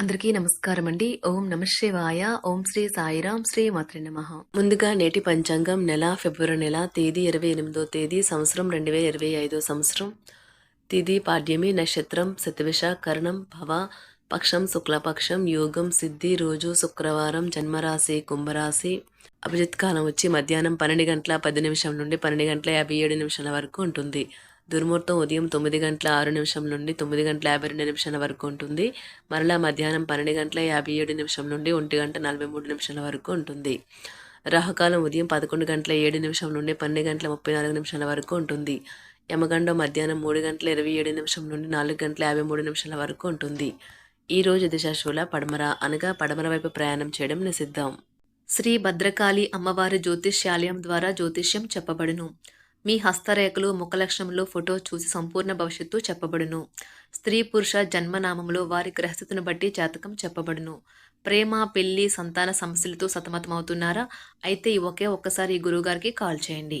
అందరికీ నమస్కారం అండి ఓం నమ శివాయ. ఓం శ్రీ సాయిరాం శ్రీ మాత్రి నమ. ముందుగా నేటి పంచాంగం నెల ఫిబ్రవరి నెల తేదీ ఇరవై ఎనిమిదో తేదీ సంవత్సరం రెండు వేల ఇరవై ఐదో సంవత్సరం. తిథి పాడ్యమి నక్షత్రం శతవిష కరణం భవ పక్షం శుక్లపక్షం యోగం సిద్ధి రోజు శుక్రవారం జన్మరాశి కుంభరాశి. అభిజిత్ కాలం వచ్చి మధ్యాహ్నం పన్నెండు గంటల పది నిమిషం నుండి పన్నెండు గంటల యాభై ఏడు నిమిషాల వరకు ఉంటుంది. దుర్ముహూర్తం ఉదయం తొమ్మిది గంటల ఆరు నిమిషం నుండి తొమ్మిది గంటల యాభై రెండు నిమిషాల వరకు ఉంటుంది. మరలా మధ్యాహ్నం పన్నెండు గంటల యాభై ఏడు నిమిషం నుండి ఒంటి గంట నలభై మూడు నిమిషాల వరకు ఉంటుంది. రాహుకాలం ఉదయం పదకొండు గంటల ఏడు నిమిషం నుండి పన్నెండు గంటల ముప్పై నాలుగు నిమిషాల వరకు ఉంటుంది. యమగండం మధ్యాహ్నం మూడు గంటల ఇరవై ఏడు నిమిషం నుండి నాలుగు గంటల యాభై మూడు నిమిషాల వరకు ఉంటుంది. ఈ రోజు దిశాశూల పడమర అనగా పడమర వైపు ప్రయాణం చేయడం నిషిద్ధం. శ్రీ భద్రకాళి అమ్మవారి జ్యోతిష్యాలయం ద్వారా జ్యోతిష్యం చెప్పబడును. మీ హస్తరేఖలు ముఖలక్షణంలో ఫోటో చూసి సంపూర్ణ భవిష్యత్తు చెప్పబడును. స్త్రీ పురుష జన్మనామంలో వారి గ్రహస్థితిని బట్టి జాతకం చెప్పబడును. ప్రేమ పెళ్ళి సంతాన సమస్యలతో సతమతమవుతున్నారా? అయితే ఒకే ఒక్కసారి ఈ గురువుగారికి కాల్ చేయండి.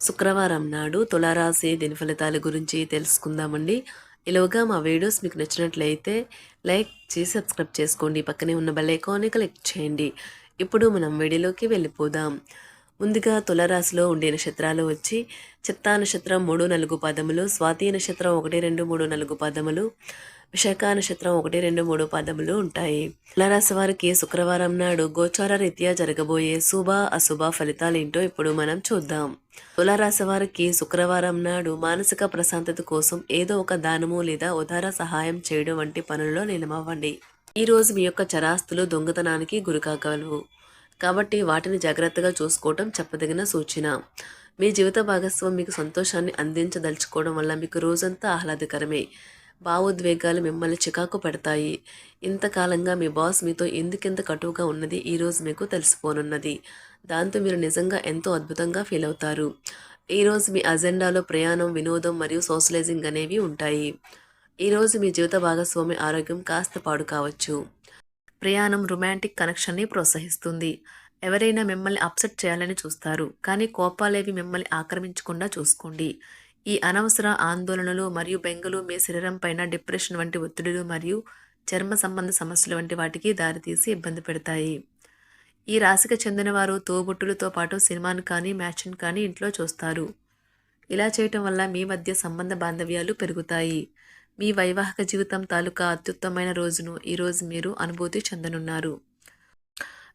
శుక్రవారం నాడు తులారాశి దిన ఫలితాల గురించి తెలుసుకుందామండి. ఇలాగా మా వీడియోస్ మీకు నచ్చినట్లయితే లైక్ చేసి సబ్స్క్రైబ్ చేసుకోండి. పక్కనే ఉన్న బెల్ ఐకాన్ని క్లిక్ చేయండి. ఇప్పుడు మనం వీడియోలోకి వెళ్ళిపోదాం. ముందుగా తులరాశిలో ఉండే నక్షత్రాలు వచ్చి చిత్తా నక్షత్రం మూడు నలుగు పదములు స్వాతి నక్షత్రం ఒకటి రెండు మూడు నలుగు పదములు విశాఖ నక్షత్రం ఒకటి రెండు మూడు పదములు ఉంటాయి. తులరాశి వారికి శుక్రవారం నాడు గోచార రీత్యా జరగబోయే శుభ అశుభ ఫలితాలు ఏంటో ఇప్పుడు మనం చూద్దాం. తులారాశి వారికి శుక్రవారం నాడు మానసిక ప్రశాంతత కోసం ఏదో ఒక దానము లేదా ఉదార సహాయం చేయడం వంటి పనుల్లో నిలమవ్వండి ఈ రోజు మీ యొక్క చరాస్తులు దొంగతనానికి గురికాగలవు. కాబట్టి వాటిని జాగ్రత్తగా చూసుకోవటం చెప్పదగిన సూచన. మీ జీవిత భాగస్వామి మీకు సంతోషాన్ని అందించదలుచుకోవడం వల్ల మీకు రోజంతా ఆహ్లాదకరమే. భావోద్వేగాలు మిమ్మల్ని చికాకు పెడతాయి. ఇంతకాలంగా మీ బాస్ మీతో ఎందుకెంత కటువుగా ఉన్నది ఈరోజు మీకు తెలిసిపోనున్నది. దాంతో మీరు నిజంగా ఎంతో అద్భుతంగా ఫీల్ అవుతారు. ఈరోజు మీ అజెండాలో ప్రయాణం వినోదం మరియు సోషలైజింగ్ అనేవి ఉంటాయి. ఈరోజు మీ జీవిత భాగస్వామి ఆరోగ్యం కాస్త పాడు కావచ్చు. ప్రయాణం రొమాంటిక్ కనెక్షన్ని ప్రోత్సహిస్తుంది. ఎవరైనా మిమ్మల్ని అప్సెట్ చేయాలని చూస్తారు. కానీ కోపాలేవి మిమ్మల్ని ఆక్రమించకుండా చూసుకోండి. ఈ అనవసర ఆందోళనలు మరియు బెంగలు మీ శరీరం పైన డిప్రెషన్ వంటి ఒత్తిడులు మరియు చర్మ సంబంధ సమస్యలు వంటి వాటికి దారితీసి ఇబ్బంది పెడతాయి. ఈ రాశికి చెందిన వారు తోబుట్టులతో పాటు సినిమాను కానీ మ్యాచ్ను కానీ ఇంట్లో చూస్తారు. ఇలా చేయటం వల్ల మీ మధ్య సంబంధ బాంధవ్యాలు పెరుగుతాయి. మీ వైవాహిక జీవితం తాలూకా అత్యుత్తమైన రోజును ఈరోజు మీరు అనుభూతి చెందనున్నారు.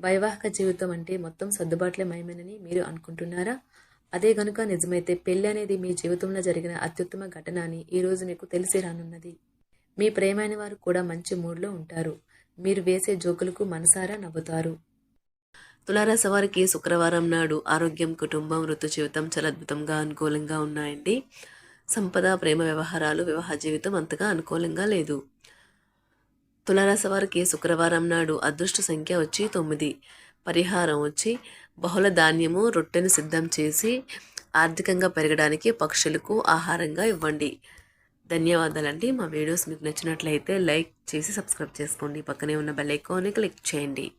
వైవాహిక జీవితం అంటే మొత్తం సర్దుబాట్లే మయమేనని మీరు అనుకుంటున్నారా? అదే గనుక నిజమైతే పెళ్ళి అనేది మీ జీవితంలో జరిగిన అత్యుత్తమ ఘటన అని ఈరోజు మీకు తెలిసి రానున్నది. మీ ప్రేమైన వారు కూడా మంచి మూడ్లో ఉంటారు. మీరు వేసే జోకులకు మనసారా నవ్వుతారు. తులారాశి వారికి శుక్రవారం నాడు ఆరోగ్యం కుటుంబం ఋతు జీవితం చాలా అద్భుతంగా అనుకూలంగా ఉన్నాయండి. సంపద ప్రేమ వ్యవహారాలు వివాహ జీవితం అంతగా అనుకూలంగా లేదు. తులారాశి వారికి శుక్రవారం నాడు అదృష్ట సంఖ్య వచ్చి తొమ్మిది. పరిహారం వచ్చి బహుళ ధాన్యము రొట్టెను సిద్ధం చేసి ఆర్థికంగా పెరగడానికి పక్షులకు ఆహారంగా ఇవ్వండి. ధన్యవాదాలండి. మా వీడియోస్ మీకు నచ్చినట్లయితే లైక్ చేసి సబ్స్క్రైబ్ చేసుకోండి. పక్కనే ఉన్న బెల్ ఐకాన్ని క్లిక్ చేయండి.